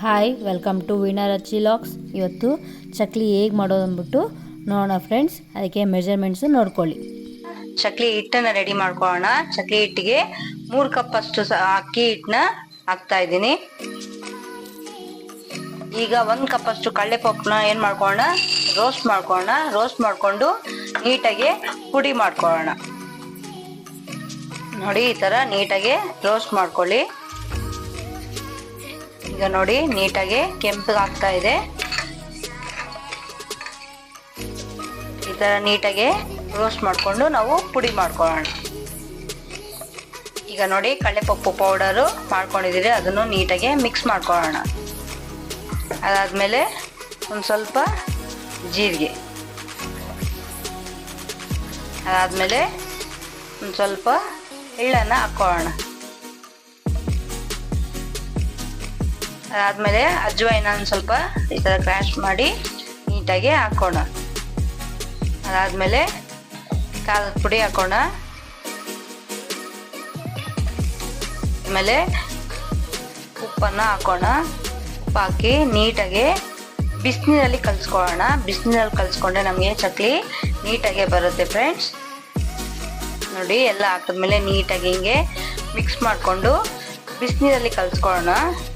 Hi welcome to Veena ಅಚ್ಚಿ ಲಾಕ್ಸ್ ಇವತ್ತು ಚಕ್ಲಿ ಹೇಗೆ ಮಾಡೋದು ಅಂದ್ಬಿಟ್ಟು ನೋಡೋಣ ಫ್ರೆಂಡ್ಸ್ ಅದಕ್ಕೆ ಮೆಜರ್ಮೆಂಟ್ಸ್ ನೋಡ್ಕೊಳ್ಳಿ. ಚಕ್ಲಿ ಹಿಟ್ಟನ್ನು ರೆಡಿ ಮಾಡ್ಕೊಳ್ಳೋಣ. ಚಕ್ಲಿ ಹಿಟ್ಟಿಗೆ ಮೂರು ಕಪ್ ಅಷ್ಟು ಅಕ್ಕಿ ಹಿಟ್ಟನ್ನ ಹಾಕ್ತಾ ಇದ್ದೀನಿ. ಈಗ ಒಂದು ಕಪ್ ಅಷ್ಟು ಕಡಲೆ ಏನು ಮಾಡ್ಕೊಳ್ಳೋಣ? ರೋಸ್ಟ್ ಮಾಡ್ಕೊಳ್ಳೋಣ. ರೋಸ್ಟ್ ಮಾಡಿಕೊಂಡು ನೀಟಾಗಿ ಪುಡಿ ಮಾಡ್ಕೊಳ್ಳೋಣ. ನೋಡಿ, ಈ ಥರ ನೀಟಾಗಿ ರೋಸ್ಟ್ ಮಾಡ್ಕೊಳ್ಳಿ. ಈಗ ನೋಡಿ, ನೀಟಾಗಿ ಕೆಂಪಗಾಗ್ತಾ ಇದೆ. ಈ ಥರ ನೀಟಾಗಿ ರೋಸ್ಟ್ ಮಾಡಿಕೊಂಡು ನಾವು ಪುಡಿ ಮಾಡ್ಕೊಳ್ಳೋಣ. ಈಗ ನೋಡಿ, ಕಡಲೆಪಪ್ಪು ಪೌಡರು ಮಾಡ್ಕೊಂಡಿದ್ದೀರಿ, ಅದನ್ನು ನೀಟಾಗಿ ಮಿಕ್ಸ್ ಮಾಡ್ಕೊಳ್ಳೋಣ. ಅದಾದಮೇಲೆ ಒಂದು ಸ್ವಲ್ಪ ಜೀರಿಗೆ. ಅದಾದಮೇಲೆ ಒಂದು ಸ್ವಲ್ಪ ಎಳ್ಳನ್ನು ಹಾಕ್ಕೊಳ್ಳೋಣ. ಅದಾದಮೇಲೆ ಅಜ್ವಾಯಿನ ಸ್ವಲ್ಪ ಈ ಥರ ಕ್ರ್ಯಾಶ್ ಮಾಡಿ ನೀಟಾಗಿ ಹಾಕೋಣ. ಅದಾದಮೇಲೆ ಖಾರದ ಪುಡಿ ಹಾಕೋಣ. ಆಮೇಲೆ ಉಪ್ಪನ್ನು ಹಾಕೋಣ. ಉಪ್ಪು ಹಾಕಿ ನೀಟಾಗಿ ಬಿಸಿನೀರಲ್ಲಿ ಕಲಿಸ್ಕೊಳ್ಳೋಣ. ಬಿಸಿನೀರಲ್ಲಿ ಕಲಿಸ್ಕೊಂಡ್ರೆ ನಮಗೆ ಚಕ್ಲಿ ನೀಟಾಗೆ ಬರುತ್ತೆ ಫ್ರೆಂಡ್ಸ್ ನೋಡಿ, ಎಲ್ಲ ಹಾಕಿದ್ಮೇಲೆ ನೀಟಾಗಿ ಹಿಂಗೆ ಮಿಕ್ಸ್ ಮಾಡಿಕೊಂಡು ಬಿಸಿನೀರಲ್ಲಿ ಕಲಸ್ಕೊಳ್ಳೋಣ.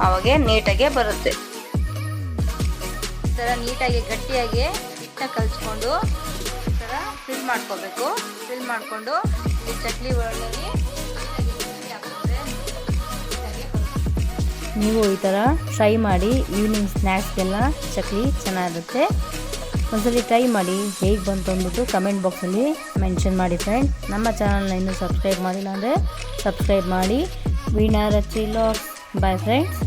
ಅವಾಗೆ ನೀಟಾಗೆ ಬರುತ್ತೆ. ಈ ನೀಟಾಗಿ, ಗಟ್ಟಿಯಾಗಿ ಹಿಟ್ಟನ್ನ ಕಲಸ್ಕೊಂಡು ಈ ಥರ ಫಿಲ್ ಮಾಡ್ಕೋಬೇಕು. ಫಿಲ್ ಮಾಡಿಕೊಂಡು ಈ ಚಕ್ಲಿ ಒಳಗೆ ನೀವು ಈ ಥರ ಟ್ರೈ ಮಾಡಿ ಈವ್ನಿಂಗ್ ಸ್ನ್ಯಾಕ್ಸ್ಗೆಲ್ಲ ಚಕ್ಲಿ ಚೆನ್ನಾಗಿರುತ್ತೆ. ಒಂದ್ಸಲಿ ಟ್ರೈ ಮಾಡಿ ಹೇಗೆ ಬಂತು ಅಂದ್ಬಿಟ್ಟು ಕಮೆಂಟ್ ಬಾಕ್ಸಲ್ಲಿ ಮೆನ್ಷನ್ ಮಾಡಿ ಫ್ರೆಂಡ್. ನಮ್ಮ ಚಾನಲ್ನ ಇನ್ನೂ ಸಬ್ಸ್ಕ್ರೈಬ್ ಮಾಡಿಲ್ಲ ಅಂದರೆ ಸಬ್ಸ್ಕ್ರೈಬ್ ಮಾಡಿ. Veena Rachi vlogs bye friends